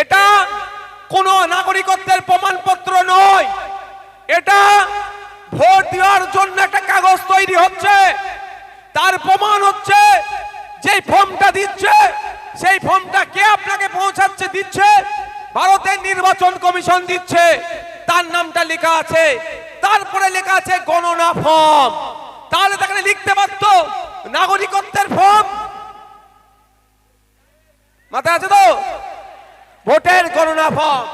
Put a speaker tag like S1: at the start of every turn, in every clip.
S1: এটা কোনো নাগরিকত্বের প্রমাণপত্র নয়। এটা ভোট দেওয়ার জন্য একটা কাগজ তৈরি হচ্ছে। তার প্রমাণ হচ্ছে, যেই ফর্মটা দিচ্ছে, সেই ফর্মটা কে আপনাকে পৌঁছাচ্ছে, দিচ্ছে? ভারতের নির্বাচন কমিশন দিচ্ছে। তার নামটা লেখা আছে। তারপরে লেখা আছে গণনা ফর্ম। তাহলে তাকে লিখতে পারতো নাগরিকত্বের ফর্ম? মাথায় আছে তো? ভোটের গণনা ফর্ম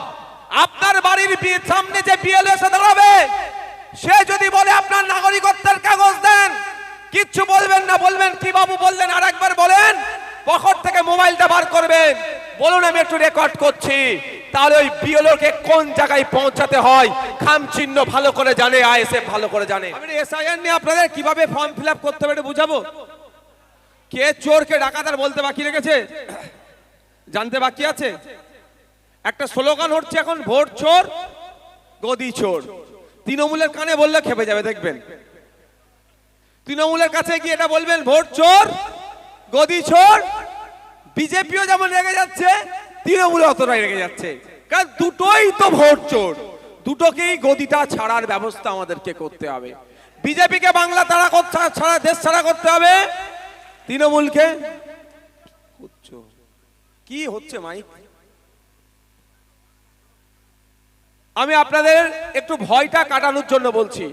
S1: আপনার বাড়ির বি- সামনে যে বিএলও এসে দাঁড়াবে, সে যদি বলে আপনার নাগরিকত্বের কাগজ দেন, কিচ্ছু বলবেন না, বলবেন কি বাবু বললেন আর একবার বলেন, পকেট থেকে মোবাইলটা বার করবেন। বলুন, আমি একটু রেকর্ড করছি। তাহলে ওই বিএলও কে কোন জায়গায় পৌঁছাতে হয়? খাম চিহ্ন ভালো করে জানে, আইএসএফ ভালো করে জানে। আমি এসআইআর নিয়ে আপনাদের কীভাবে ফর্ম ফিল করতে হবে বুঝাবো? কে চোর কে ডাকাত আর বলতে বাকি রেখেছে? জানতে বাকি আছে? একটা স্লোগান হচ্ছে এখন, ভোট চোর, গদি চোর। তৃণমূলের কানে বললে খেপে যাবে, দেখবেন। তৃণমূলের কাছে গিয়ে এটা বলবেন, ভোট চোর, গদি চোর, বিজেপিও যেমন রেগে যাচ্ছে তৃণমূল অতটাই রেগে যাচ্ছে। কারণ দুটোই তো ভোট চোর। দুটোকেই গদিটা ছাড়ার ব্যবস্থা আমাদেরকে করতে হবে। বিজেপিকে বাংলা তারা ছাড়া দেশ ছাড়া করতে হবে। তৃণমূলকে কি হচ্ছে, মাইক? আমি আপনাদের একটু ভয়টা কাটানোর জন্য বলছি।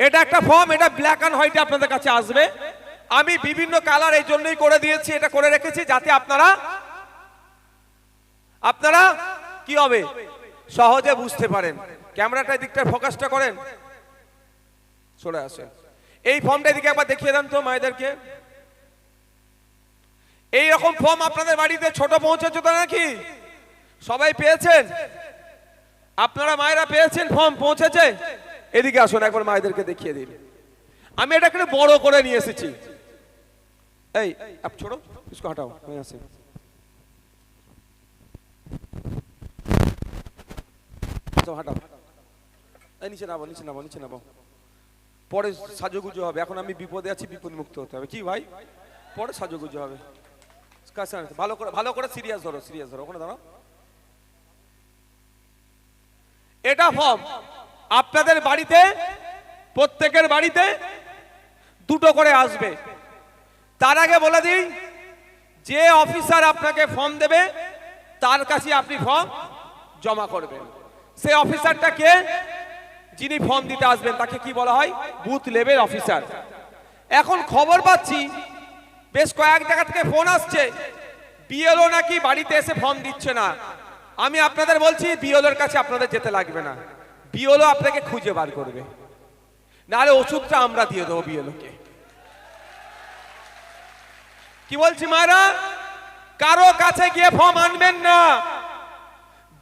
S1: এটা একটা ফর্ম এটা ব্ল্যাক অ্যান্ড হোয়াইটে আপনাদের কাছে আসবে। আমি বিভিন্ন কালার এই জন্যই করে দিয়েছি, এটা করে রেখেছি যাতে আপনারা আপনারা কি হবে? সহজে বুঝতে পারেন। ক্যামেরাটা দিকটা ফোকাসটা করেন। চলে আসেন। এই ফর্মটা এদিকে একবার দেখিয়ে দেন তো মায়েদেরকে। এই রকম ফর্ম আপনাদের বাড়িতে ছোট পৌঁছেছে তো নাকি? সবাই পেয়েছেন? আপনারা মায়েরা পেয়েছেন, ফর্ম পৌঁছেছে। এদিকে আসুন একবার মায়েদেরকে দেখিয়ে দিন। আমি এটাকে বড় করে নিয়ে এসেছি। এই ছোড়ো ইসকো হাটাও আছে হাটাও। নিচে নামো নিচে নামো নিচে নামো পরে সাজুগুজো হবে। এখন আমি বিপদে আছি, বিপদ মুক্ত হতে হবে। কি ভাই? পরে সাজুগুজো হবে। ভালো করে ভালো করে সিরিয়াস ধরো সিরিয়াস ধরো। ওখানে দাঁড়াও। এটা ফর্ম। আপনাদের বাড়িতে, প্রত্যেকের বাড়িতে দুটো করে আসবে। তার আগে বলে দিই, যে অফিসার আপনাকে ফর্ম দেবে, তার কাছে আপনি ফর্ম জমা করবেন। সে অফিসারটা কে? যিনি ফর্ম দিতে আসবেন, তাকে কি বলা হয়? Booth level officer. এখন খবর পাচ্ছি, বেশ কয়েক জায়গা থেকে ফোন আসছে, বিএলও নাকি বাড়িতে এসে ফর্ম দিচ্ছে না। আমি আপনাদের বলছি বিএলওর কাছে আপনাদের যেতে লাগবে না। বিএলও আপনাকে খুঁজে বার করবে। নাহলে ওষুধটা আমরা দিয়ে দেবো বিএলওকে কি বলছি মারা কারও কাছে গিয়ে ফর্ম আনবেন না।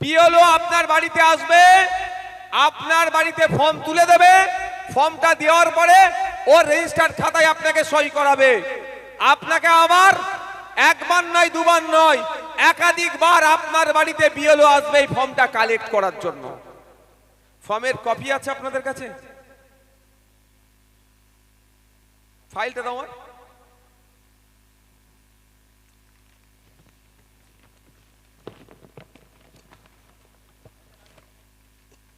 S1: বিএলও আপনার বাড়িতে আসবে, আপনার বাড়িতে ফর্ম তুলে দেবে, ফর্মটা দেওয়ার পরে ও রেজিস্টার্ড খাতায় আপনাকে সই করাবে। আপনাকে আবার একবার নয়, দুবার নয়, একাধিকবার আপনার বাড়িতে বিএলও আসবে এই ফর্মটা কালেক্ট করার জন্য। ফর্মের কপি আছে আপনাদের কাছে? ফাইলটা দাও আমার।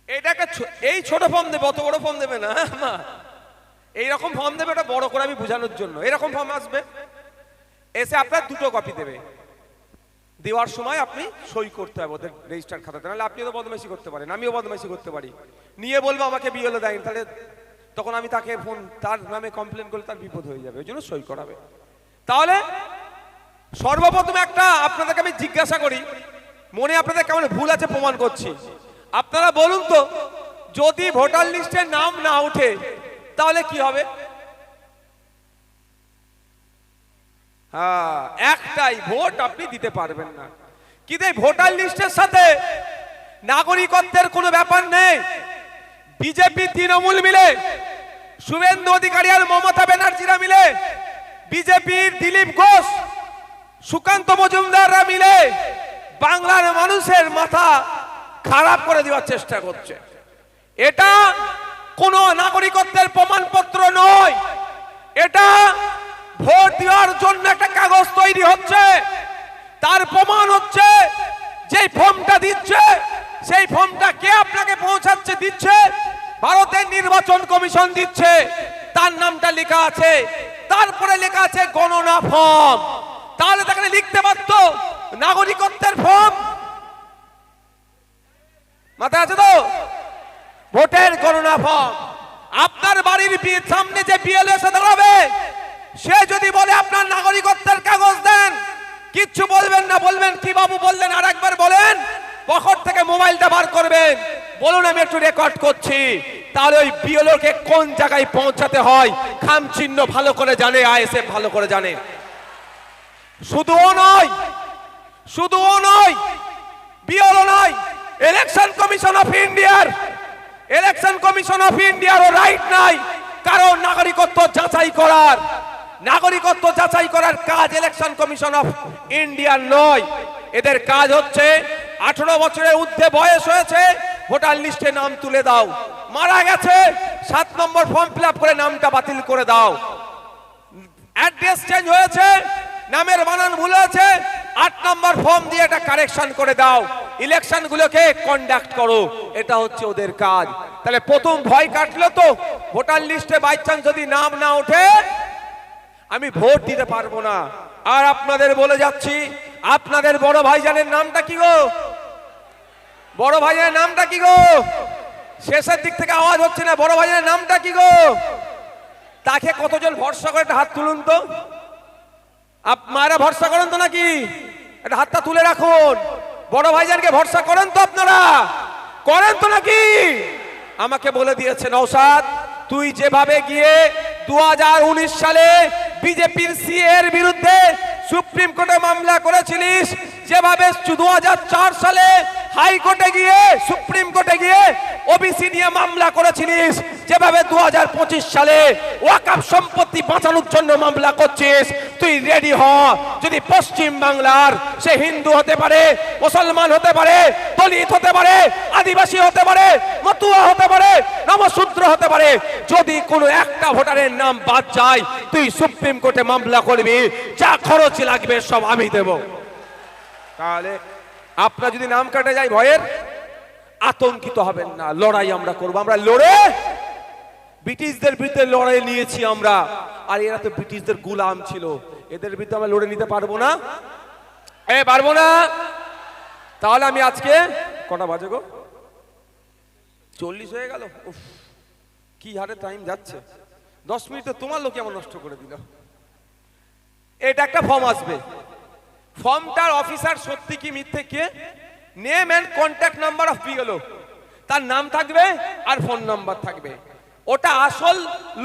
S1: এটাকে এই ছোট ফর্ম দেবে, অত বড় ফর্ম দেবে না এইরকম ফর্ম দেবে, ওটা বড় করে আমি বোঝানোর জন্য। এরকম ফর্ম আসবে। এসে আপনার দুটো কপি দেবে। দেওয়ার সময় আপনি সই করতে হবে ওদের রেজিস্টার খাতাতে। নাহলে আপনি তো বদমাইশি করতে পারেন, আমিও বদমাইশি করতে পারি। নিয়ে বলব আমাকে বিএলও দেয়নি, তাহলে তখন আমি তাকে ফোন তার নামে কমপ্লেন করলে তার বিপদ হয়ে যাবে, ওই জন্য সই করাবে। তাহলে সর্বপ্রথম একটা আপনাদেরকে আমি জিজ্ঞাসা করি, মনে আপনাদের কেমন ভুল আছে প্রমাণ করছি। আপনারা বলুন তো, যদি ভোটার লিস্টে নাম না ওঠে, তাহলে কি হবে? হ্যাঁ একটাই ভোট আপনি দিতে পারবেন না। কিন্তু এই ভোটার লিস্টের সাথে নাগরিকত্বের কোনো ব্যাপার নেই। বিজেপি, তৃণমূল মিলে, শুভেন্দু অধিকারী আর মমতা ব্যানার্জিরা মিলে, বিজেপির দিলীপ ঘোষ, সুকান্ত মজুমদাররা মিলে বাংলার মানুষের মাথা খারাপ করে দেওয়ার চেষ্টা করছে। এটা কোনো নাগরিকত্বের প্রমাণপত্র নয়। এটা ভোট দেওয়ার জন্য একটা কাগজ তৈরি হচ্ছে। তার প্রমাণ হচ্ছে যে ফর্মটা দিচ্ছে, সেই ফর্মটা কে আপনাকে পৌঁছাচ্ছে, দিচ্ছে? ভারতের নির্বাচন কমিশন দিচ্ছে। তার নামটা লেখা আছে। তারপরে লেখা আছে গণনা ফর্ম। তাহলে তাকে লিখতে পারতো নাগরিকত্বের ফর্ম। মাথায় আছে তো? ভোটের গণনা ফর্ম। আপনার বাড়ির সামনে যে বিএলও এসে দাঁড়াবে সে যদি বলে আপনার নাগরিকত্বের কাগজ দেন, কিচ্ছু বলবেন না, বলবেন কি বাবু বললেন আর একবার বলেন পকেট থেকে মোবাইলটা বার করবেন। বলুন, আমি একটু রেকর্ড করছি। তাহলে ওই বিএলও কে কোন জায়গায় পৌঁছাতে হয়? খাম চিহ্ন ভালো করে জানে, আইএসএফ ভালো করে জানে। শুধুও নয় শুধুও নয়, বিএলও নয় ইলেকশন কমিশন অফ ইন্ডিয়ার ইলেকশন কমিশন অফ ইন্ডিয়ারও রাইট নাই কারণ নাগরিকত্ব যাচাই করার। নাগরিকত্ব যাচাই করার কাজ ইলেকশন কমিশন অফ ইন্ডিয়ার নয়। এদের কাজ হচ্ছে, আঠারো বছরের ঊর্ধ্বে বয়স হয়েছে, ভোটার লিস্টে নাম তুলে দাও। মারা গেছে, সাত নম্বর ফর্ম ফিল করে নামটা বাতিল করে দাও। অ্যাড্রেস চেঞ্জ হয়েছে, নামের বানান ভুল হয়েছে, আট নম্বর ফর্ম দিয়ে এটা কারেকশন করে দাও। ইলেকশন গুলোকে কন্ডাক্ট করো। এটা হচ্ছে ওদের কাজ। তাহলে প্রথম ভয় কাটলো তো, ভোটার লিস্টে বাই চান্স যদি নাম না ওঠে আমি ভোট দিতে পারব না। আর আপনাদের বলে যাচ্ছি, আপনাদের বড় ভাইজানের নামটা কি গো? বড় ভাইজানের নামটা কি গো? শেষের দিক থেকে আওয়াজ হচ্ছে না, বড় ভাইজানের নামটা কি গো? তাকে কতজন ভরসা করে একটা হাত তুলুন তো। মায়েরা ভরসা করেন তো নাকি? একটা হাতটা তুলে রাখুন। বড় ভাইজানকে ভরসা করেন তো আপনারা? করেন তো নাকি? আমাকে বলে দিয়েছে নৌসাদ তুই যেভাবে গিয়ে দু হাজার উনিশ সালে বিজেপির সি এর বিরুদ্ধে সুপ্রিম কোর্টে মামলা করেছিলিস। যেভাবে দু হাজার চার সালে হাইকোর্টে গিয়ে, সুপ্রিম কোর্টে গিয়ে ওবিসি নিয়ে মামলা করেছিলিস। যেভাবে দুহাজার পঁচিশ সালে ওয়াকাফ সম্পত্তি বাঁচানোর জন্য মামলা করছিস, তুই রেডি হ। যদি পশ্চিম বাংলার সে হিন্দু হতে পারে, মুসলমান হতে পারে, দলিত হতে পারে, আদিবাসী হতে পারে, মতুয়া হতে পারে নমশূদ্র হতে পারে, যদি কোনো একটা ভোটারের নাম বাদ যায়, তুই সুপ্রিম কোর্টে মামলা করবি। যা খরচ লাগবে সব আমি দেব। তাহলে আপনার যদি নাম কাটা যায় ভয়ের, আতঙ্কিত হবেন না, লড়াই আমরা করব। আমরা লড়ে ব্রিটিশদের বিরুদ্ধে লড়াই নিয়েছি আমরা। আর এরা তো ব্রিটিশদের গুলাম ছিল। এদের বিরুদ্ধে আমরা লড়ে নিতে পারব না। এ, পারব না। তাহলে আমি আজকে কটা বাজে গো? চল্লিশ হয়ে গেল? কি হারে টাইম যাচ্ছে। দশ মিনিট তোমার লোকে আমার নষ্ট করে দিল? এটা একটা ফর্ম আসবে। ফর্মটার অফিসার সত্যি কি মিথ্যে কে? Name and contact number of BLO তার নাম থাকবে আর ফোন নাম্বার থাকবে। ওটা আসল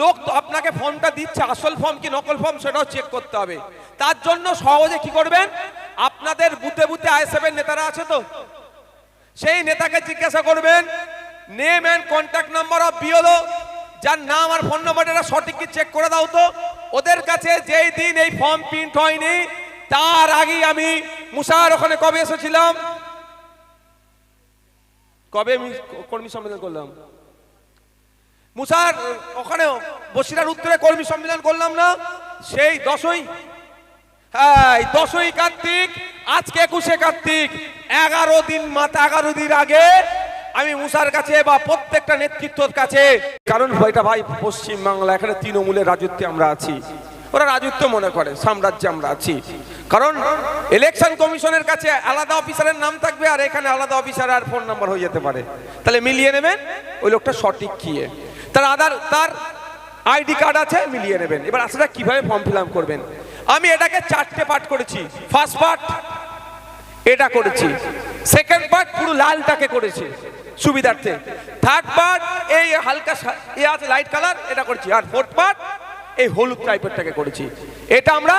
S1: লোক তো আপনাকে ফর্মটা দিচ্ছে, আসল ফর্ম কি নকল ফর্ম সেটাও চেক করতে হবে। তার জন্য সহজে কি করবেন? আপনাদের বুথে বুথে আই সেভেন নেতারা আছে তো? সেই নেতাকে জিজ্ঞাসা করবেন name and contact number of BLO যার নাম আর ফোন নাম্বারটা সঠিক কি চেক করে দাও তো? ওদের কাছে যেই দিন এই ফর্ম প্রিন্ট হয়নি তার আগেই আমি মুসার ওখানে কবে এসেছিলাম? কবে আমি কর্মী সম্মেলন করলাম? মুসার ওখানে বসিরার উত্তরে কর্মী সম্মেলন করলাম না, সেই দশই হ্যাঁ দশই কার্তিক, আজকে একুশে কার্তিক, এগারো দিন মাথা, এগারো দিন আগে আমি মুসার কাছে বা প্রত্যেকটা নেতৃত্বর কাছে, কারণ এটা ভাই পশ্চিম বাংলা এখানে তৃণমূলের রাজত্বে আমরা আছি। ওরা রাজত্ব মনে করে, সাম্রাজ্যে আমরা আছি। কারণ ইলেকশন কমিশনের কাছে আলাদা অফিসারের নাম থাকবে আর এখানে আলাদা অফিসার আর ফোন নাম্বার হয়ে যেতে পারে। তাহলে মিলিয়ে নেবেন, ওই লোকটা সঠিক কিয়ে তার আধার, তার আইডি কার্ড আছে, মিলিয়ে নেবেন। এবার আসলে কীভাবে ফর্ম ফিল করবেন? আমি এটাকে চারটে পার্ট করেছি। ফার্স্ট পার্ট এটা করেছি। সেকেন্ড পার্ট পুরো লালটাকে করেছি, সুবিধার্থে। থার্ড পার্ট এই হালকা এ আছে লাইট কালার এটা করেছি। আর ফোর্থ পার্ট এই হলুদ টাইপেরটাকে করেছি। এটা আমরা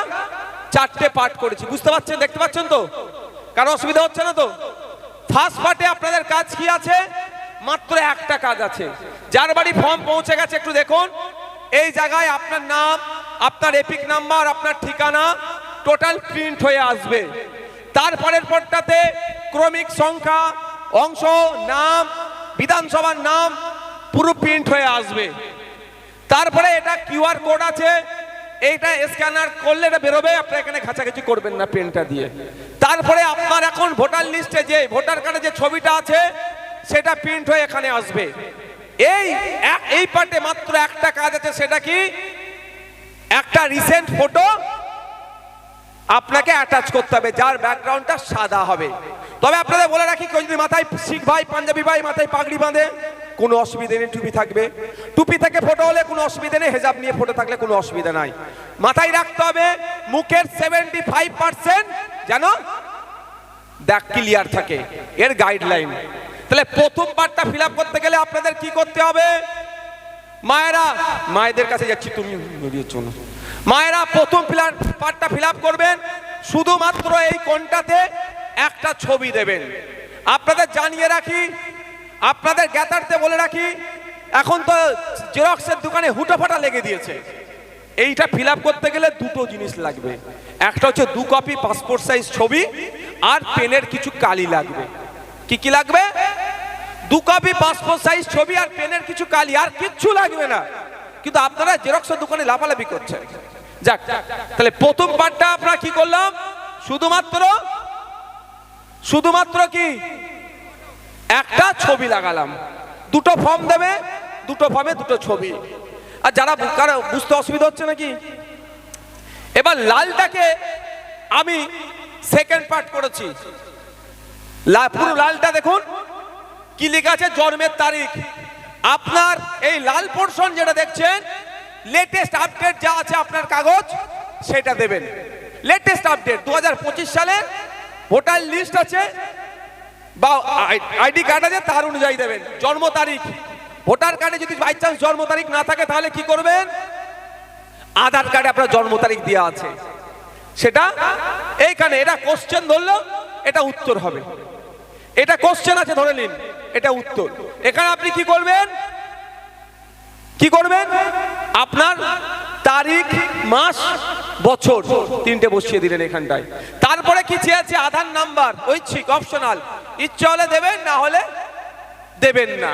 S1: চারটে পার্ট করেছি। বুঝতে পারছেন? দেখতে পাচ্ছেন তো? কারও অসুবিধা হচ্ছে না তো? ফার্স্ট পার্টে আপনাদের কাজ কি আছে? মাত্র একটা কাজ আছে। যার বাড়ি ফর্ম পৌঁছে গেছে, একটু দেখুন। এই জায়গায় আপনার নাম, আপনার এপিক নাম্বার আপনার ঠিকানা টোটাল প্রিন্ট হয়ে আসবে। তারপরের পরটাতে ক্রমিক সংখ্যা, অংশ, নাম, বিধানসভার নাম পুরো প্রিন্ট হয়ে আসবে। তারপরে এটা কিউআর কোড আছে, এইটা স্ক্যানার করলে এটা বেরোবে, আপনার এখানে ঘাঁচাঘাঁচি করবেন না পেনটা দিয়ে। তারপরে আপনার এখন ভোটার লিস্টে যে, ভোটার কার্ডে যে ছবিটা আছে, সেটা প্রিন্ট হয়ে এখানে আসবে। এই এই পার্টে মাত্র একটা কাজ আছে, সেটা কি? একটা রিসেন্ট ফটো আপনাকে অ্যাটাচ করতে হবে, যার ব্যাকগ্রাউন্ডটা সাদা হবে। তবে আপনাদের বলে রাখি, কেউ যদি মাথায় শিখ ভাই, পাঞ্জাবি ভাই, মাথায় পাগড়ি বাঁধে কোনো অসুবিধা নেই, টুপি থাকবে। টুপি থেকে ফটো হলে কোনো অসুবিধা নেই, হেজাব নিয়ে ফটো থাকলে কোনো অসুবিধা নাই। মাথায় রাখতে হবে, মুখের সেভেন্টি ফাইভ পার্সেন্ট যেন দেখ ক্লিয়ার থাকে, এর গাইডলাইন তাহলে প্রথম পার্টটা ফিল করতে গেলে আপনাদের কি করতে হবে? মায়েরা, মায়েদের কাছে যাচ্ছি, তুমি মায়েরা, প্রথম ফিলার পার্টটা ফিল করবেন, শুধুমাত্র এই কোনটাতে একটা ছবি দেবেন। আপনাদের জানিয়ে রাখি আপনাদের জ্ঞাতার্থে বলে রাখি, এখন তো জেরক্সের দোকানে হুটোফাটা লেগে দিয়েছে। এইটা ফিল করতে গেলে দুটো জিনিস লাগবে। একটা হচ্ছে দু কপি পাসপোর্ট সাইজ ছবি আর পেনের কিছু কালি লাগবে। কি কি লাগবে? দু কপি পাসপোর্ট সাইজ ছবি আর পেনের কিছু কালি, আর কিচ্ছু লাগবে না। কিন্তু আপনারা জেরক্সের দোকানে লাফালাফি করছেন। যাক, তাহলে প্রথম পার্টটা আপনারা কি করলাম? শুধুমাত্র শুধুমাত্র কি? একটা ছবি লাগালাম। দুটো ফর্ম দেবে, দুটো ফর্মে দুটো ছবি। আর যারা কারও বুঝতে অসুবিধা হচ্ছে নাকি? এবার লালটাকে আমি সেকেন্ড পার্ট করেছি। পুরো লালটা দেখুন, কি লেখা আছে? জন্মের তারিখ। আপনার এই লাল পোর্শন যেটা দেখছেন লেটেস্ট আপডেট যা আছে আপনার কাগজ, সেটা দেবেন। লেটেস্ট আপডেট দু হাজার পঁচিশ সালের ভোটার লিস্ট আছে বা আইডি কার্ড আছে তার অনুযায়ী দেবেন। জন্ম তারিখ। ভোটার কার্ডে যদি বাই চান্স জন্ম তারিখ না থাকে, তাহলে কি করবেন? আধার কার্ডে আপনার জন্ম তারিখ দেওয়া আছে। সেটা এইখানে, এটা কোশ্চেন ধরলো, এটা উত্তর হবে। এটা কোশ্চেন আছে, ধরে নিন, এটা উত্তর। এখানে আপনি কি করবেন? কি করবেন? আপনার তারিখ, মাস, বছর, তিনটে বসিয়ে দিলেন এখানটায়। তারপরে কি চেয়েছে? আধার নাম্বার। ঐচ্ছিক অপশনাল ইচ্ছে হলে দেবেন, না হলে দেবেন না।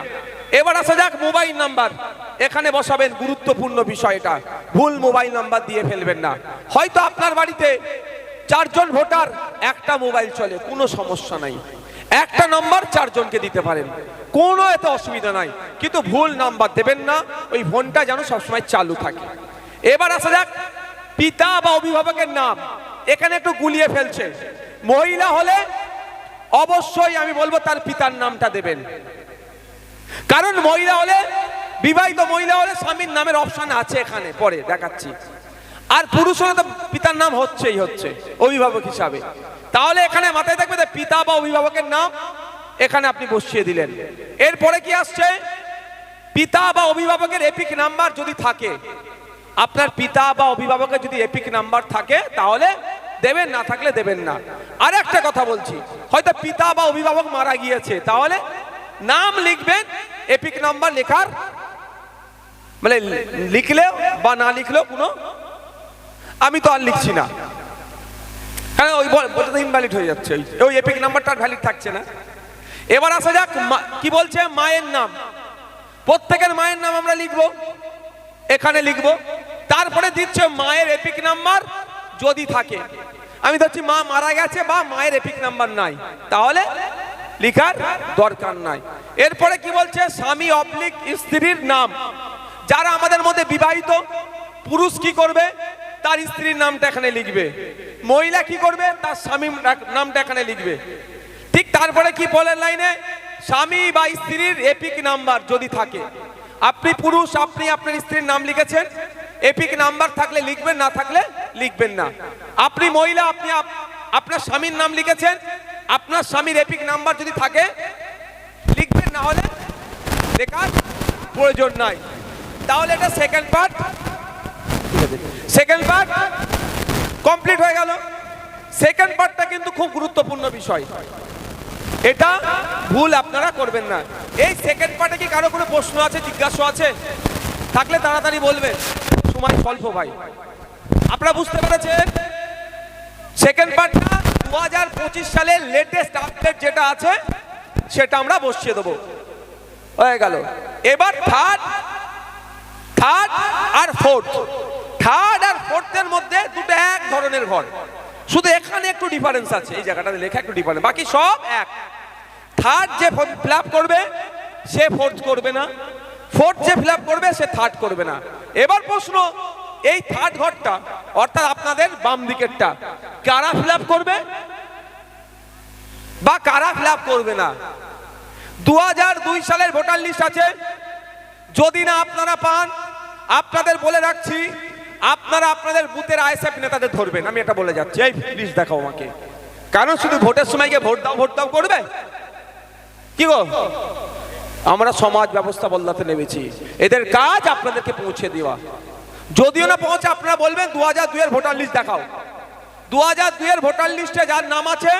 S1: এবার আসা যাক মোবাইল নাম্বার এখানে বসাবেন গুরুত্বপূর্ণ বিষয়টা। ভুল মোবাইল নাম্বার দিয়ে ফেলবেন না। হয়তো আপনার বাড়িতে চারজন ভোটার, একটা মোবাইল চলে, কোনো সমস্যা নাই। একটা নাম্বার চারজনকে দিতে পারেন। কোনো এতে অসুবিধা নাই। কিন্তু ভুল নাম্বার দেবেন না। ওই ফোনটা যেন সবসময় চালু থাকে। এবার আসা যাক, পিতা বা অভিভাবকের নাম। এখানে একটু গুলিয়ে ফেলছে। মহিলা হলে অবশ্যই আমি বলব তার পিতার নামটা দেবেন। কারণ মহিলা হলে, বিবাহিত মহিলা হলে স্বামীর নামের অপশন আছে এখানে, পরে দেখাচ্ছি। আর পুরুষ হলে তো পিতার নাম হচ্ছেই হচ্ছে, অভিভাবক হিসাবে। তাহলে এখানে মাথায় থাকবে যে পিতা বা অভিভাবকের নাম এখানে আপনি বসিয়ে দিলেন। এরপরে কি আসছে? পিতা বা অভিভাবকের এপিক নাম্বার যদি থাকে আপনার পিতা বা অভিভাবকের যদি এপিক নাম্বার থাকে, তাহলে দেবেন না, থাকলে দেবেন না। আর একটা কথা বলছি, হয়তো পিতা বা অভিভাবক মারা গিয়েছে, তাহলে নাম লিখবেন, এপিক নাম্বার লেখার মানে লিখলেও বা না লিখলেও কোনো, আমি তো আর লিখছি না। কারণ ওই বলতে ইনভ্যালিড হয়ে যাচ্ছে, ওই- এপিক নাম্বারটা আর ভ্যালিড থাকছে না। এবার আসা যাক কি বলছে? মায়ের নাম। প্রত্যেকের মায়ের নাম আমরা লিখব। এখানে লিখব। তারপরে দিচ্ছে মায়ের এপিক নাম্বার যদি থাকে। আমি ধরছি মা মারা গেছে বা মায়ের এপিক নাম্বার নাই। তাহলে লিখার দরকার নাই। এরপরে কি বলছে? স্বামী অবলিক স্ত্রীর নাম। যারা আমাদের মধ্যে বিবাহিত, পুরুষ কি করবে? তার স্ত্রীর নামটা এখানে লিখবে। মহিলা কি করবে? তার স্বামীর নামটা এখানে লিখবে। ঠিক তারপরে কি বলেন লাইনে? স্বামী বা স্ত্রীর এপিক নাম্বার যদি থাকে। আপনি পুরুষ, আপনি আপনার স্ত্রীর নাম লিখেছেন। এপিক নাম্বার থাকলে লিখবেন, না থাকলে লিখবেন না। আপনি মহিলা, আপনি আপনার স্বামীর নাম লিখেছেন। আপনার স্বামীর এপিক নাম্বার যদি থাকে, লিখবেন, না হলে লেখার প্রয়োজন নাই। তাহলে এটা second part second part complete হয়ে গেল। সেকেন্ড পার্টটা কিন্তু খুব গুরুত্বপূর্ণ বিষয়। এটা ভুল আপনারা করবেন না। এই সেকেন্ড পার্টে কি কারও কোনো প্রশ্ন আছে, জিজ্ঞাসা আছে? থাকলে তাড়াতাড়ি বলবেন। সময় স্বল্প ভাই। আপনারা বুঝতে পেরেছেন? সেকেন্ড পার্টটা দু হাজার পঁচিশ সালের লেটেস্ট আপডেট যেটা আছে, সেটা আমরা বসিয়ে দেবো। হয়ে গেল। এবার থার্ড থার্ড আর ফোর্থ থার্ড আর ফোর্থের মধ্যে দুটো এক ধরনের ঘর। শুধু এখানে একটু ডিফারেন্স আছে, এই জায়গাটাতে লেখা একটু ডিফারেন্স বাকি সব এক। থার্ড যে ফিল করবে, সে ফোর্থ করবে না। ফোর্থ যে ফিল করবে, সে থার্ড করবে না। এবার প্রশ্ন, এই থার্ড ঘরটা, অর্থাৎ আপনাদের বাম দিকেরটা, কারা ফিল করবে? বা কারা ফিল করবে না? দু দুই সালের ভোটার লিস্ট আছে। যদি না আপনারা পান, আপনাদের বলে রাখছি আপনারা আপনাদের বুথের আইএসএফ নেতাদের ধরবেন, আমি এটা বলে যাচ্ছি। এই প্লিজ দেখাও আমাকে। কারণ শুধু ভোটের সময় গিয়ে ভোট দাও ভোট দাও করবে? কি গো? আমরা সমাজ ব্যবস্থা বদলাতে নেমেছি। এদের কাজ আপনাদেরকে পৌঁছে দেওয়া। যদিও না পৌঁছে, আপনারা বলবেন দু হাজার দুইয়ের ভোটার লিস্ট দেখাও। দু হাজার দুইয়ের ভোটার লিস্টে যার নাম আছে,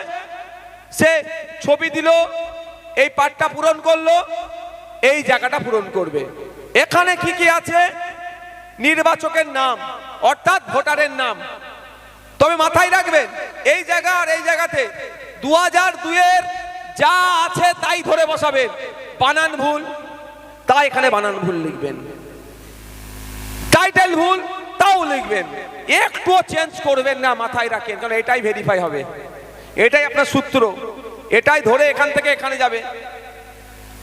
S1: সে ছবি দিল, এই পাঠটা পূরণ করল, এই জায়গাটা পূরণ করবে। এখানে কি কি আছে? নির্বাচকের নাম, অর্থাৎ ভোটারের নাম। তবে মাথায় রাখবেন, এই জায়গা আর এই জায়গাতে দু হাজার দুইয়ের যা আছে তাই ধরে বসাবেন। বানান ভুল, তা এখানে বানান ভুল লিখবেন। টাইটেল ভুল, তাও লিখবেন। একটুও চেঞ্জ করবেন না, মাথায় রাখেন, কারণ এটাই ভেরিফাই হবে। এটাই আপনার সূত্র। এটাই ধরে এখান থেকে এখানে যাবে।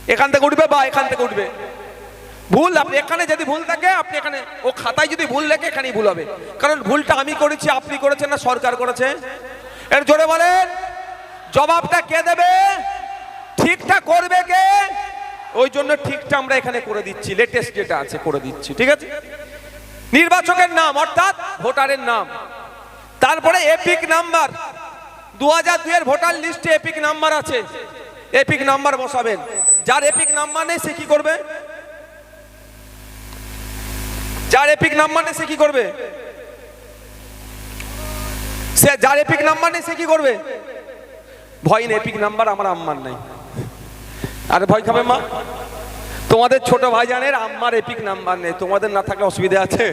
S1: এখান থেকে উঠবে বা এখান থেকে উঠবে। ভুল, আপনি এখানে যদি ভুল থাকে আপনি এখানে, ও খাতায় যদি ভুল লেখে, এখানেই ভুল হবে। কারণ ভুলটা আমি করেছি, আপনি করেছেন না, সরকার করেছে। এর জোরে বলেন, জবাবটা কে দেবে? ঠিকটা করবে কে? ওই জন্য ঠিকটা আমরা এখানে করে দিচ্ছি লেটেস্ট যেটা আছে করে দিচ্ছি, ঠিক আছে? নির্বাচকের নাম, অর্থাৎ ভোটারের নাম। তারপরে এপিক নাম্বার। দু হাজার দুইয়ের ভোটার লিস্টে এপিক নাম্বার আছে। এপিক নাম্বার বসাবেন। যার এপিক নাম্বার নেই, সে কি করবে? যার এপিক নাম্বার নেই, সে কি করবে? সে যার এপিক নাম্বার নেই, সে কি করবে? ভয় নেই এপিক নাম্বার আমার আম্মার নাই। আরে ভয় খাবে মা? তোমাদের ছোট ভাইজানের আম্মার এপিক নাম্বার নেই। তোমাদের না থাকলে অসুবিধা আছে?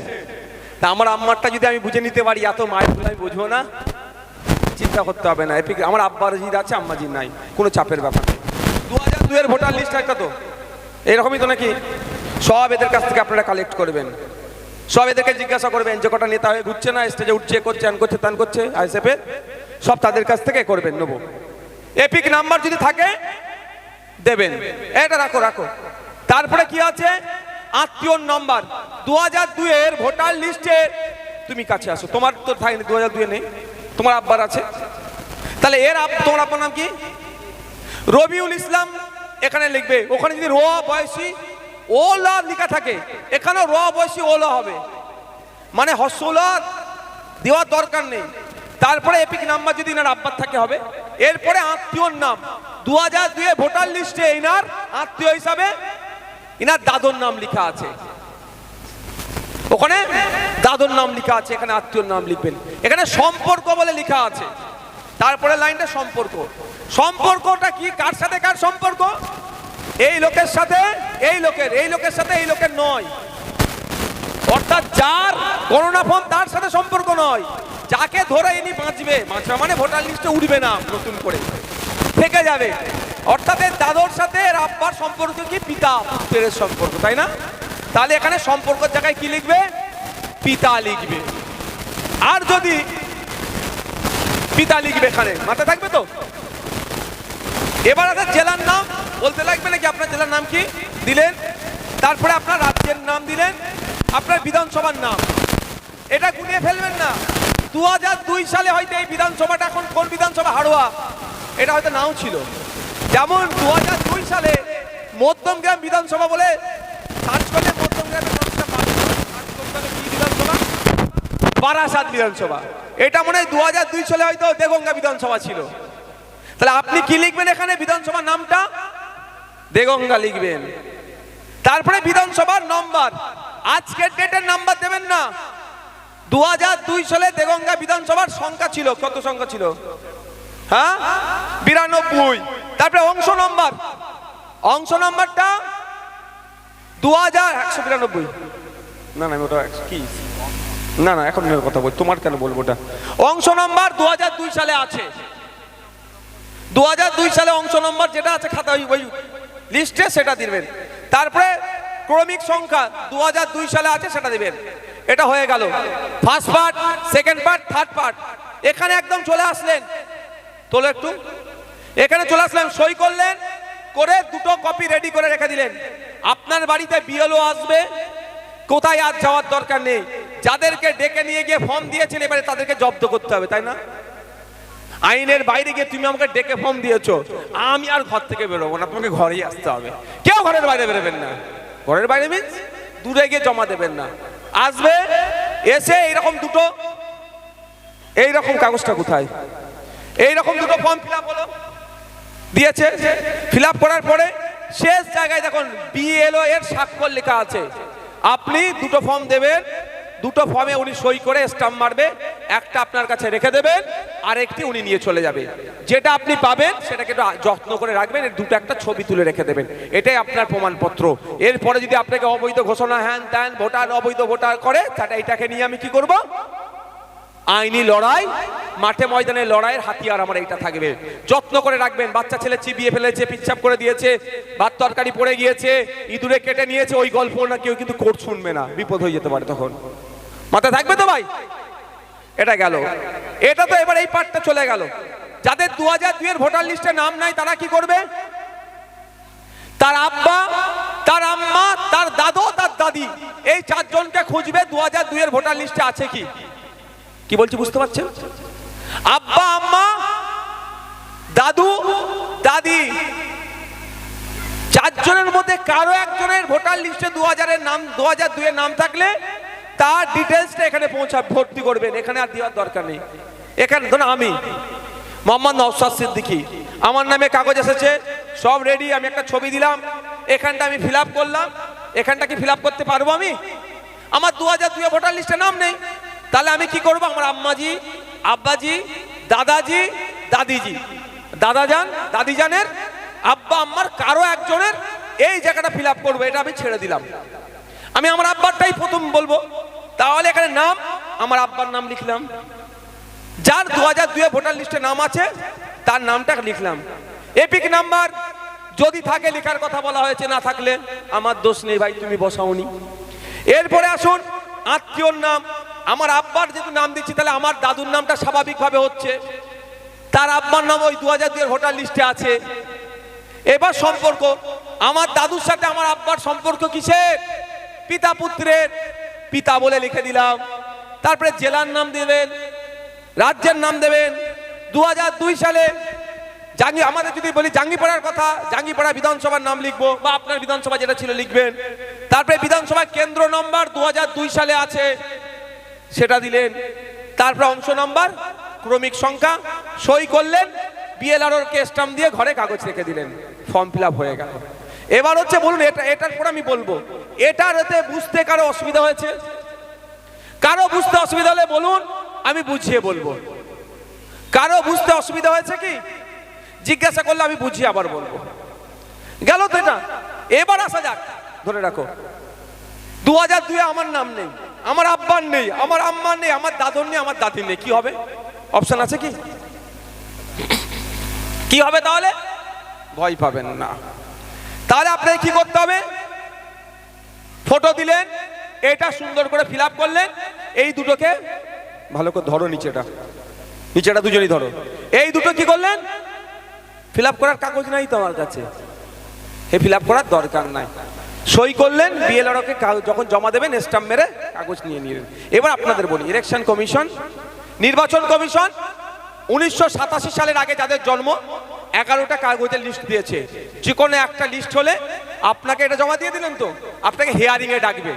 S1: তা আমার আম্মারটা যদি আমি বুঝে নিতে পারি, এত মায়ের আমি বুঝব না? চিন্তা করতে হবে না। এপিক আমার আব্বার জিদ আছে আম্মাজির নাই। কোনো চাপের ব্যাপার নেই। দু হাজার দুয়ের ভোটার লিস্ট একটা তো। এরকমই তো নাকি? সব এদের কাছ থেকে আপনারা কালেক্ট করবেন। সব এদেরকে জিজ্ঞাসা করবেন, যে কটা নেতা হয়ে ঘুরছে না স্টেজে উঠছে, করছে, আন করছে, তান করছে আইসেপে সব তাদের কাছ থেকে করবেন, নেব। এপিক নাম্বার যদি থাকে, দেবেন। এটা রাখো রাখো। তারপরে কি আছে? আত্মীয় নাম্বার। দু হাজার দুইয়ের ভোটার লিস্টে তুমি কাছে আসো। তোমার তো থাকেনি দু হাজার দুয়ে নেই। তোমার আব্বার আছে। তাহলে এর তোমার আব্বার নাম কি? রবিউল ইসলাম, এখানে লিখবে। ওখানে যদি র বয়সী ওলা লেখা থাকে। এখানেও র বয়সী ওলা হবে। মানে হসলা দেওয়ার দরকার নেই। তারপরে এপিক নাম্বার যদি এনার আব্বার থাকে হবে। এরপরে আত্মীয়র নাম। দু হাজার দুয়ে ভোটার লিস্টে এনার আত্মীয় হিসাবে এনার দাদর নাম লেখা আছে। ওখানে দাদর নাম লেখা আছে, এখানে আত্মীয়র নাম লিখবেন। এখানে সম্পর্ক বলে লেখা আছে। তারপরে লাইনটা সম্পর্ক। সম্পর্কটা কি? কার সাথে কার সম্পর্ক? এই লোকের সাথে, এই লোকের এই লোকের সাথে, এই লোকের নয়। অর্থাৎ যার করোনা ফর্ম তার সাথে সম্পর্ক নয়। যাকে ধরে ইনি বাঁচবে বাঁচবে মানে ভোটার লিস্টে উঠবে না, নতুন করে। থেকে যাবে। অর্থাৎ এর দাদর সাথে এর আব্বার সম্পর্ক কি? পিতা, পুত্রের সম্পর্ক, তাই না? তাহলে এখানে সম্পর্কের জায়গায় কি লিখবে? পিতা লিখবে। আর যদি পিতা লিখবে এখানে, মাথায় থাকবে তো? এবার আছে জেলার নাম। বলতে লাগবে নাকি আপনার জেলার নাম কি? দিলেন। তারপরে আপনার রাজ্যের নাম দিলেন। আপনার বিধানসভার নাম। এটা গুনিয়ে ফেলবেন না। দু দুই সালে হয়তো এই বিধানসভাটা এখন কোন বিধানসভা? হাড়োয়া। এটা হয়তো নাও ছিল। যেমন দু দুই সালে মধ্যমগ্রাম বিধানসভা বলে সার্চ করলে মধ্যমগ্রামের মানুষরা পাবে না। সার্চ করতে হবে কি বিধানসভা? বারাসাত বিধানসভা। এটা মনে হয় দু সালে হয়তো দেগঙ্গা বিধানসভা ছিল। তাহলে আপনি কি লিখবেন এখানে বিধানসভার নামটা? দেগঙ্গা লিখবেন। তারপরে বিধানসভার নম্বর। আজকের ডেটের নাম্বার দেবেন না। দু হাজার দুই সালে দেগঙ্গা বিধানসভার সংখ্যা ছিল। কত সংখ্যা ছিল? হ্যাঁ? বিরানব্বই। তারপরে অংশ নম্বর। অংশ নম্বরটা দু হাজার একশো বিরানব্বই। না না ওটা কি? না না, এখন কথা বল তোমার কেন বলব ওটা? অংশ নম্বর দু সালে আছে। দু দুই সালে অংশ নম্বর যেটা আছে খাতা ওই- লিস্টে সেটা দিবেন। তারপরে ক্রমিক সংখ্যা দু দুই সালে আছে সেটা দিবেন। এটা হয়ে গেল। First part second part third part এখানে একদম চলে আসলেন। তোলো একটু। এখানে চলে আসলেন, সই করলেন, করে দুটো কপি রেডি করে রেখে দিলেন। আপনার বাড়িতে বিএলও আসবে। কোথায় আজ যাওয়ার দরকার নেই। যাদেরকে ডেকে নিয়ে গিয়ে ফর্ম দিয়েছেন, এবারে তাদেরকে জব্দ করতে হবে, তাই না? আইনের বাইরে গিয়ে তুমি আমাকে ডেকে ফর্ম দিয়েছ। আমি আর ঘর থেকে বেরোবো না, তোমাকে ঘরেই আসতে হবে। কেউ ঘরের বাইরে বেরোবেন না। ঘরের বাইরে মিন্স দূরে গিয়ে জমা দেবেন না। আসবে, এসে এইরকম দুটো, এইরকম কাগজটা কোথায়? এইরকম দুটো ফর্ম ফিল আপ হলো। দিয়েছে। ফিল আপ করার পরে শেষ জায়গায় দেখুন বিএলও এর স্বাক্ষর লেখা আছে। আপনি দুটো ফর্ম দেবেন দুটো ফর্মে উনি সই করে স্টাম্প মারবে, একটা আপনার কাছে রেখে দেবেন আর একটি উনি নিয়ে চলে যাবে। যেটা আপনি পাবেন, সেটাকে একটু যত্ন করে রাখবেন, এর দুটো একটা ছবি তুলে রেখে দেবেন। এটাই আপনার প্রমাণপত্র। এরপরে যদি আপনাকে অবৈধ ঘোষণা হ্যান ত্যান, ভোটার অবৈধ ভোটার করে, তাহলে এটাকে নিয়ে আমি কি করব? আইনি লড়াই, মাঠে ময়দানে লড়াইয়ের হাতিয়ার আমার এইটা থাকবে। যত্ন করে রাখবেন, বাচ্চা ছেলে চিবিয়ে ফেলেছে, পিচ্ছাপ করে দিয়েছে, ভাত তরকারি পড়ে গিয়েছে, ইঁদুরে কেটে নিয়েছে, ওই গল্প না কেউ কিন্তু কোর্ট শুনবে না, বিপদ হয়ে যেতে পারে তখন। মাথায় থাকবে তো ভাই? এটা গেল। এটা তো এবার এই পার্টটা চলে গেল। যাদের দু হাজার দুইয়ের ভোটার লিস্টে নাম নাই, তারা কি করবে? তার আব্বা, তার আম্মা, তার দাদু, তার দাদি, এই চারজনকে খুঁজবে দু হাজার দুইয়ের ভোটার লিস্টে আছে কি? কি বলছি বুঝতে পারছেন? আব্বা, আম্মা, দাদু, দাদি, চারজনের মধ্যে কারও একজনের ভোটার লিস্টে দু হাজারের নাম দু হাজার দুইয়ের নাম থাকলে তার ডিটেলসটা এখানে পৌঁছা, ভর্তি করবেন। এখানে আর দেওয়ার দরকার নেই। এখানে ধরুন আমি, মোহাম্মদ নওসাদ সিদ্দিকী। আমার নামে কাগজ এসেছে, সব রেডি আমি একটা ছবি দিলাম। এখানটা আমি ফিল করলাম। এখানটা কি ফিল করতে পারব আমি? আমার দু হাজার দুয়ে ভোটার লিস্টে নাম নেই। তাহলে আমি কি করব? আমার আম্মাজি, আব্বাজি, দাদাজি, দাদিজি। দাদাজান দাদিজানের আব্বা, আম্মার কারও একজনের এই জায়গাটা ফিল আপ করব, এটা আমি ছেড়ে দিলাম। আমি আমার আব্বারটাই প্রথম বলব। তাহলে এখানে নাম, আমার আব্বার নাম লিখলাম। যার দু হাজার দুয়ে ভোটার লিস্টে নাম আছে, তার নামটা লিখলাম। এপিক নাম্বার, যদি থাকে লেখার কথা বলা হয়েছে, না থাকলে আমার দোষ নেই ভাই, তুমি বসাওনি। এরপরে আসুন, আত্মীয়র নাম। আমার আব্বার যেহেতু নাম দিচ্ছি, তাহলে আমার দাদুর নামটা স্বাভাবিকভাবে হচ্ছে। তার আব্বার নাম ওই দু হাজার দুয়ের ভোটার লিস্টে আছে। এবার সম্পর্ক, আমার দাদুর সাথে আমার আব্বার সম্পর্ক কিসের? পিতা পুত্রের। পিতা বলে লিখে দিলাম। তারপরে জেলার নাম দেবেন, রাজ্যের নাম দেবেন। দু হাজার দুই সালে জাঙ্গি, আমাদের যদি বলি জাঙ্গিপাড়ার কথা, জাঙ্গিপাড়া বিধানসভার নাম লিখব বা আপনার বিধানসভা যেটা ছিল লিখবেন। তারপরে বিধানসভা কেন্দ্র নম্বর দু হাজার দুই সালে আছে, সেটা দিলেন। তারপর অংশ নম্বর, ক্রমিক সংখ্যা, সই করলেন, বিএলআরওর কে স্টাম্প দিয়ে ঘরে কাগজ রেখে দিলেন। ফর্ম ফিল হয়ে গেল। এবার হচ্ছে বলুন, এটা, এটার পর আমি বলব এটার এতে বুঝতে কারও অসুবিধা হয়েছে? কারও বুঝতে অসুবিধা হলে বলুন, আমি বুঝিয়ে বলব। কারও বুঝতে অসুবিধা হয়েছে কি? জিজ্ঞাসা করলে আমি বুঝিয়ে আবার বলব। গেল তো এটা। এবার আসা যাক। ধরে রাখো। দু হাজার দুয়ে আমার নাম নেই, আমার আব্বার নেই, আমার আম্মার নেই, আমার দাদুর নেই, আমার দাদির নেই। কি হবে? অপশন আছে কি? কি হবে তাহলে? ভয় পাবেন না। তাহলে আপনাকে কি করতে হবে? ফটো দিলেন, এটা সুন্দর করে ফিল করলেন, এই দুটোকে ভালো করে ধরো নিচেটা। নিচেটা দুজনই ধরো। এই দুটো কি করলেন? ফিল করার কাগজ নাই তোমার কাছে। হে ফিল করার দরকার নাই। সই করলেন বিএলআরওকে যখন জমা দেবেন স্টাম্প মেরে কাগজ নিয়ে নিলেন। এবার আপনাদের বলি ইলেকশন কমিশন নির্বাচন কমিশন উনিশশো সাতাশি সালের আগে যাদের জন্ম, এগারোটা কাগজের লিস্ট দিয়েছে। যে কোনো একটা লিস্ট হলে আপনাকে এটা জমা দিয়ে দিলেন তো? আপনাকে হেয়ারিং এ ডাকবে।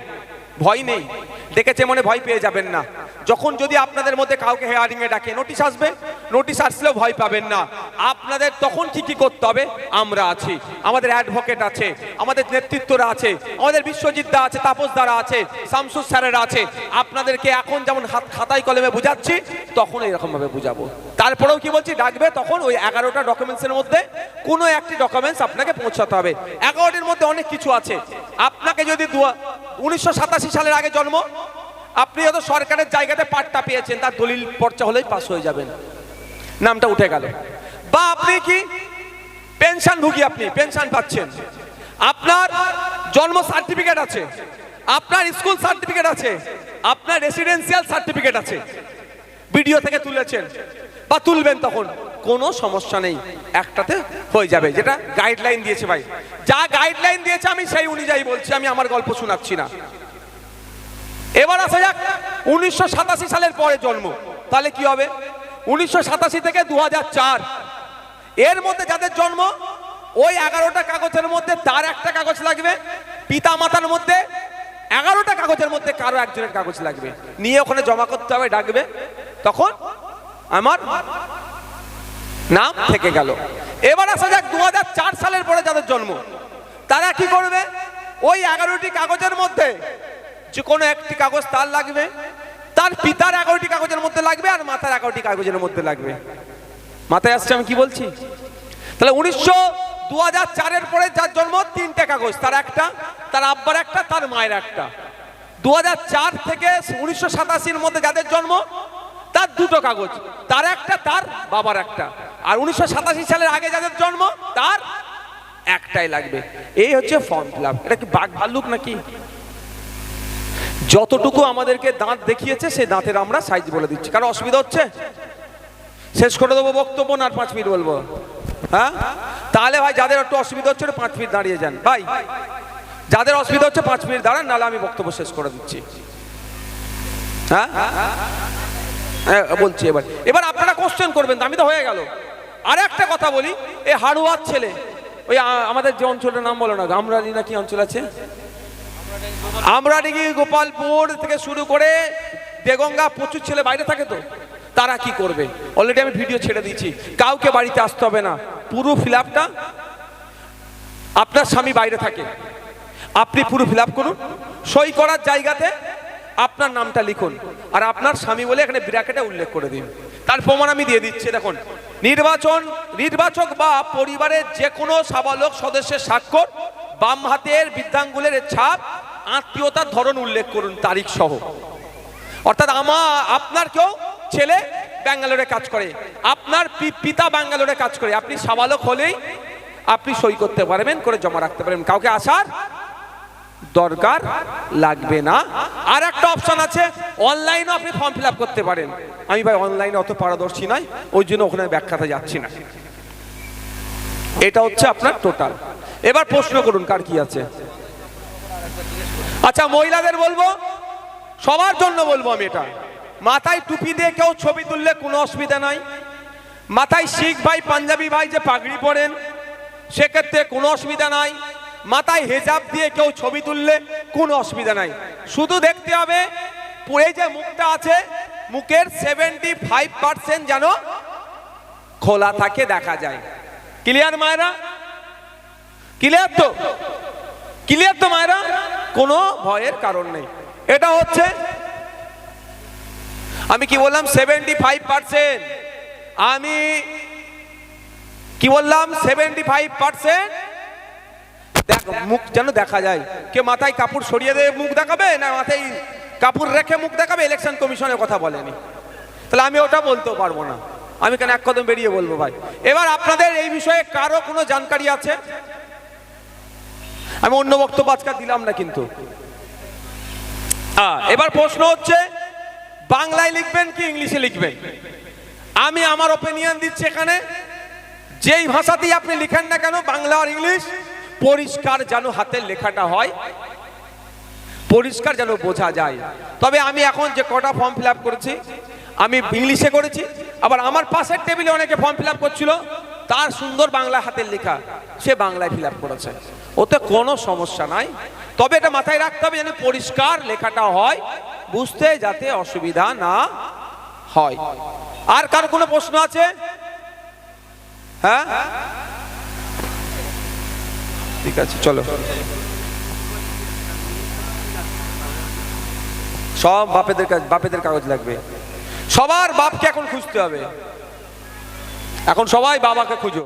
S1: ভয় নেই। দেখেছে মনে ভয় পেয়ে যাবেন না। যখন যদি আপনাদের মধ্যে কাউকে হেয়ারিং এ ডাকে নোটিশ আসবে নোটিশ আসলেও ভয় পাবেন না। আপনাদের তখন কি কি করতে হবে? আমরা আছি। আমাদের অ্যাডভোকেট আছে, আমাদের নেতৃত্বরা আছে, আমাদের বিশ্বজিৎ দা আছে, তাপস দ্বারা আছে, শামসুর স্যারেরা আছে। আপনাদেরকে এখন যেমন হাত, খাতায় কলমে বুঝাচ্ছি, তখন এরকম ভাবে বুঝাবো। তারপরেও কি বলছি? ডাকবে তখন ওই এগারোটা ডকুমেন্টসের মধ্যে কোনো একটি ডকুমেন্টস আপনাকে পৌঁছাতে হবে। এগারোটির মধ্যে অনেক কিছু আছে। আপনাকে যদি উনিশশো সাতাশি সালের আগে জন্ম আপনি হয়তো সরকারের জায়গাতে পাট্টা পেয়েছেন তার দলিল পর্চা হলেই পাস হয়ে যাবেন। নামটা উঠে গেল। বা আপনি কি পেনশন ভুগি আপনি? পেনশন পাচ্ছেন। আপনার জন্ম সার্টিফিকেট আছে। আপনার স্কুল সার্টিফিকেট আছে। আপনার রেসিডেন্সিয়াল সার্টিফিকেট আছে। ভিডিও থেকে তুলেছেন বা তুলবেন তখন। কোনো সমস্যা নেই। একটাতে হয়ে যাবে। যেটা গাইডলাইন দিয়েছে ভাই। যা গাইডলাইন দিয়েছে আমি সেই অনুযায়ী বলছি। আমি আমার গল্প শোনাচ্ছি না। এবার আসা যাক, উনিশশো সাতাশি সালের পরে জন্ম। তাহলে কি হবে? উনিশশো সাতাশি থেকে দু হাজার চার। এর মধ্যে যাদের জন্ম, ওই এগারোটা কাগজের মধ্যে তার একটা কাগজ লাগবে পিতা মাতার মধ্যে এগারোটা কাগজের মধ্যে কারও একজনের কাগজ লাগবে। নিয়ে ওখানে জমা করতে হবে, ডাকবে। তখন আমার নাম থেকে গেল। এবার আসা যাক দু হাজার চার সালের পরে যাদের জন্ম, তারা কি করবে? ওই এগারোটি কাগজের মধ্যে যে কোনো একটি কাগজ তার লাগবে। তার পিতার এগারোটি কাগজের মধ্যে লাগবে আর মাতার এগারোটি কাগজের মধ্যে লাগবে। মাথায় আসছে আমি কি বলছি? তাহলে উনিশশো দু হাজার চারের পরে যার জন্ম তিনটে কাগজ, তার একটা, তার আব্বার একটা, তার মায়ের একটা। দু চার থেকে উনিশশো সাতাশির মধ্যে যাদের জন্ম, তার দুটো কাগজ, তার একটা, তার বাবার একটা। আর উনিশশো সাতাশি সালের আগে যাদের জন্ম, তার একটাই লাগবে। এই হচ্ছে ফর্ম ফিল এটা কি বাঘ ভাল্লুক নাকি? যতটুকু আমাদেরকে দাঁত দেখিয়েছে সেই দাঁতের আমরা সাইজ বলে দিচ্ছি। কারণ অসুবিধা হচ্ছে? শেষ করে দেবো বক্তব্য না পাঁচ মিনিট বলব? হ্যাঁ? তাহলে ভাই যাদের একটু অসুবিধা হচ্ছে পাঁচ মিনিট দাঁড়িয়ে যান। ভাই যাদের অসুবিধা হচ্ছে পাঁচ মিনিট দাঁড়ান নাহলে আমি বক্তব্য শেষ করে দিচ্ছি। হ্যাঁ? হ্যাঁ, বলছি এবার। এবার আপনারা কোশ্চেন করবেন আমি তো হয়ে গেল। আর একটা কথা বলি এই হাড়ুয়ার ছেলে ওই আমাদের যে অঞ্চলের নাম বলো না গামরালি না কি অঞ্চল আছে? আমরাডিগি গোপালপুর থেকে শুরু করে দেগঙ্গা প্রচুর ছেলে বাইরে থাকে তো, তারা কি করবে? অলরেডি আমি ভিডিও ছেড়ে দিয়েছি। কাউকে বাড়িতে আসতে হবে না। পুরো ফিল আপনার স্বামী বাইরে থাকে। আপনি পুরো ফিল করুন। সই করার জায়গাতে আপনার নামটা লিখুন। আর আপনার স্বামী বলে এখানে ব্র্যাকেটে উল্লেখ করে দিন। তার প্রমাণ আমি দিয়ে দিচ্ছি, দেখুন। নির্বাচন, নির্বাচক বা পরিবারের যে কোনো সাবালক সদস্যের স্বাক্ষর বাম হাতের বৃদ্ধাঙ্গুলের ছাপ আত্মীয়তার ধরন উল্লেখ করুন, তারিখ সহ। অর্থাৎ আমা, আপনার কেউ ছেলে ব্যাঙ্গালোরে কাজ করে, আপনার পিতা ব্যাঙ্গালোরে কাজ করে, আপনি সাবালক হলেই আপনি সই করতে পারবেন, করে জমা রাখতে পারবেন। কাউকে আসার দরকার লাগবে না। আর একটা অপশন আছে অনলাইনে আপনি ফর্ম ফিল করতে পারেন। আমি ভাই অনলাইনে অত পারদর্শী নয় ওই জন্য ওখানে ব্যাখ্যাতে যাচ্ছি না। এটা হচ্ছে আপনার টোটাল এবার প্রশ্ন করুন, কার কি আছে? আচ্ছা মহিলাদের বলব? সবার জন্য বলব আমি এটা। মাথায় টুপি দিয়ে কেউ ছবি তুললে কোনো অসুবিধা নাই। মাথায় শিখ ভাই, পাঞ্জাবি ভাই যে পাগড়ি পরেন, সেক্ষেত্রে কোনো অসুবিধা নাই। মাথায় হেজাব দিয়ে কেউ ছবি তুললে কোনো অসুবিধা নাই। শুধু দেখতে হবে, পুরে যে মুখটা আছে, মুখের সেভেন্টি ফাইভ পার্সেন্ট যেন খোলা থাকে, দেখা যায়। ক্লিয়ার মায়েরা? ক্লিয়ার তো? ক্লিয়ার তো মায়েরা? কোনো ভয়ের কারণ নেই। এটা হচ্ছে, আমি কি বললাম? সেভেন্টি ফাইভ পার্সেন্ট আমি কি বললাম? সেভেন্টি ফাইভ পার্সেন্ট দেখ, মুখ যেন দেখা যায়। কে মাথায় কাপড় সরিয়ে দিয়ে মুখ দেখাবে? না মাথায় কাপড় রেখে মুখ দেখাবে? ইলেকশন কমিশনের কথা বলেনি। তাহলে আমি ওটা বলতেও পারব না। আমি কেন এক কদম বেরিয়ে বলব ভাই? এবার আপনাদের এই বিষয়ে কারও কোনো জানকারি আছে? আমি অন্য বক্তব্য আজকে দিলাম না কিন্তু। এবার প্রশ্ন হচ্ছে, বাংলায় লিখবেন কি ইংলিশে লিখবেন? আমি আমার ওপিনিয়ন দিচ্ছি এখানে, যেই ভাষাতেই আপনি লিখেন না কেন, বাংলা আর ইংলিশ, পরিষ্কার যেন হাতের লেখাটা হয়, পরিষ্কার যেন বোঝা যায়। তবে আমি এখন যে কটা ফর্ম ফিল করেছি, আমি ইংলিশে করেছি, আবার আমার পাশের টেবিলে অনেকে ফর্ম ফিল করছিল তার সুন্দর বাংলা হাতের লেখা সে বাংলায় ফিল করেছে। ওতে কোনো সমস্যা নাই। তবে এটা মাথায় রাখতে হবে যেন পরিষ্কার লেখাটা হয়, বুঝতে যাতে অসুবিধা না হয়। আর কার কোনো প্রশ্ন আছে? হ্যাঁ? ঠিক আছে, চলো। সব বাপেদের বাপেদের কাগজ লাগবে। সবার বাপকে এখন খুঁজতে হবে। এখন সবাই বাবাকে খুঁজো।